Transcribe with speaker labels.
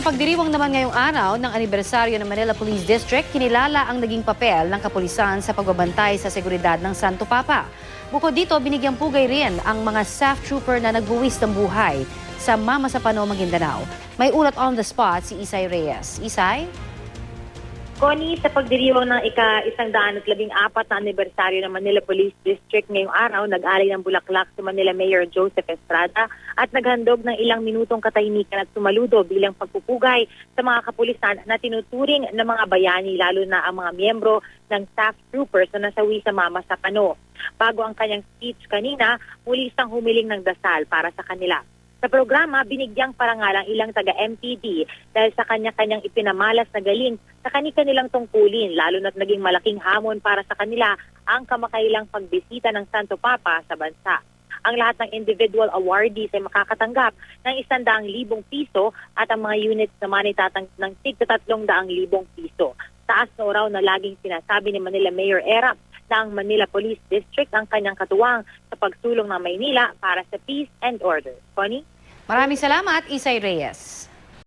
Speaker 1: Sa pagdiriwang naman ngayong araw ng anibersaryo ng Manila Police District, kinilala ang naging papel ng kapulisan sa pagbabantay sa seguridad ng Santo Papa. Bukod dito, binigyang pugay rin ang mga staff trooper na nagbuwis ng buhay sa Mama sa Pano, Maguindanao. May ulat on the spot si Isay Reyes. Isay?
Speaker 2: Connie, sa pagdiriwang ng ika-isang daan at labing apat na anibersaryo ng Manila Police District ngayong araw, nag-alay ng bulaklak si Manila Mayor Joseph Estrada at naghandog ng ilang minutong katahimikan at sumaludo bilang pagpupugay sa mga kapulisan na tinuturing ng mga bayani, lalo na ang mga miyembro ng staff troopers na nasawi sa Mama sa Pano. Bago ang kanyang speech kanina, muli siyang humiling ng dasal para sa kanila. Sa programa, binigyang parangalang ilang taga-MPD dahil sa kanya-kanyang ipinamalas na galing sa kanilang tungkulin, lalo na't naging malaking hamon para sa kanila ang kamakailang pagbisita ng Santo Papa sa bansa. Ang lahat ng individual awardees ay makakatanggap ng isandaang libong piso at ang mga units naman ay tatang ng tig tatlong daang libong piso. Taas na oraw na laging sinasabi ni Manila Mayor Erap ang Manila Police District ang kanyang katuwang sa pagsulong ng Maynila para sa peace and order. Connie?
Speaker 1: Maraming salamat, Isay Reyes.